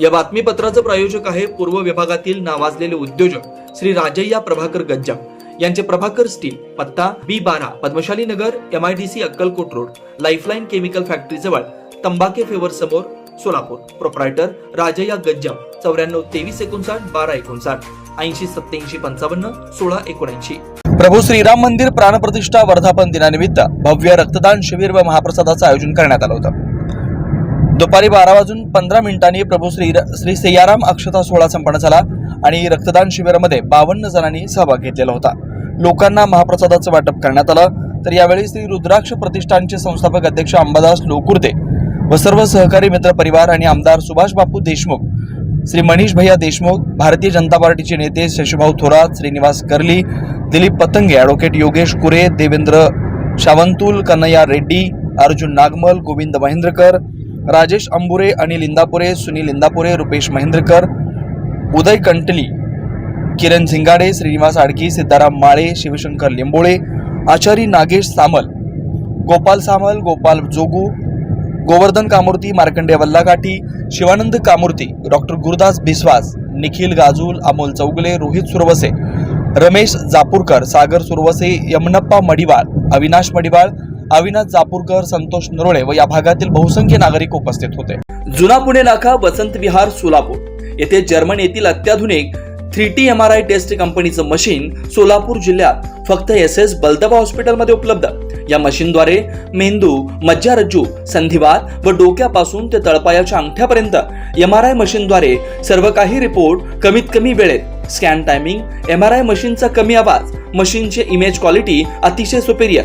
या बातमीपत्राचं प्रायोजक आहे पूर्व विभागातील नावाजलेले उद्योजक श्री राजय्या प्रभाकर गज्जम यांचे प्रभाकर स्टील पत्ता बी बारा Padmashali Nagar M I D C Akkalkot road lifeline chemical factory जवळ तंबाके फेवर समोर सोलापूर. प्रोप्रायटर राजय्या गज्जम चौऱ्याण्णव तेवीस एकोणसाठ बारा एकोणसाठ ऐंशी सत्याऐंशी पंचावन्न सोळा एकोणऐंशी. प्रभू श्रीराम मंदिर प्राणप्रतिष्ठा वर्धापन दिनानिमित्त भव्य रक्तदान शिबिर व महाप्रसादाचं आयोजन करण्यात आलं होतं. दुपारी बारा वाजून पंधरा मिनिटांनी प्रभू श्री श्री सय्याराम अक्षता सोहळा संपन्न झाला आणि रक्तदान शिबिरामध्ये बावन्न जणांनी सहभाग घेतलेला होता. लोकांना महाप्रसादाचं वाटप करण्यात आलं. तर यावेळी श्री रुद्राक्ष प्रतिष्ठानचे संस्थापक अध्यक्ष अंबादास लोकुर्ते व सर्व सहकारी मित्र परिवार आणि आमदार सुभाष बापू देशमुख श्री मनीष भैया देशमुख भारतीय जनता पार्टीचे नेते शशीभाऊ थोरात श्रीनिवास कर्ली दिलीप पतंगे ॲडव्होकेट योगेश कुरे देवेंद्र शावंतुल कन्हैया रेड्डी अर्जुन नागमल गोविंद महेंद्रकर राजेश अंबुरे अनिल इंदापुरे सुनील इंदापुरे रुपेश महेंद्रकर उदय कंटली किरण झिंगाडे श्रीनिवास आडकी सिद्धाराम माळे शिवशंकर लिंबोळे आचारी नागेश सामल गोपाल सामल गोपाल जोगू गोवर्धन कामूर्ती मार्कंडे वल्लाकाठी शिवानंद कामूर्ती डॉक्टर गुरुदास बिस्वास निखिल गाजूल अमोल चौगले रोहित सुरवसे रमेश जापूरकर सागर सुरवसे यमनप्पा मडिवाळ अविनाश मडिवाळ अविनाश जापूरकर संतोष नरोळे व या भागातील बहुसंख्य नागरिक उपस्थित होते. जुना पुणे नाका वसंत विहार सोलापूर. येथे जर्मन येथील अत्याधुनिक three T M R I test कंपनीचं मशीन सोलापूर जिल्ह्यात फक्त एस एस बलदबा हॉस्पिटलमध्ये उपलब्ध. या मशीनद्वारे मेंदू मज्जारज्जू संधिवात व डोक्यापासून ते तळपायाच्या अंगठ्यापर्यंत एम आर आय मशीनद्वारे सर्व काही रिपोर्ट कमीत कमी वेळेत. Scan timing M R I मशीनचा कमी आवाज मशीनचे इमेज क्वालिटी अतिशय सुपेरियर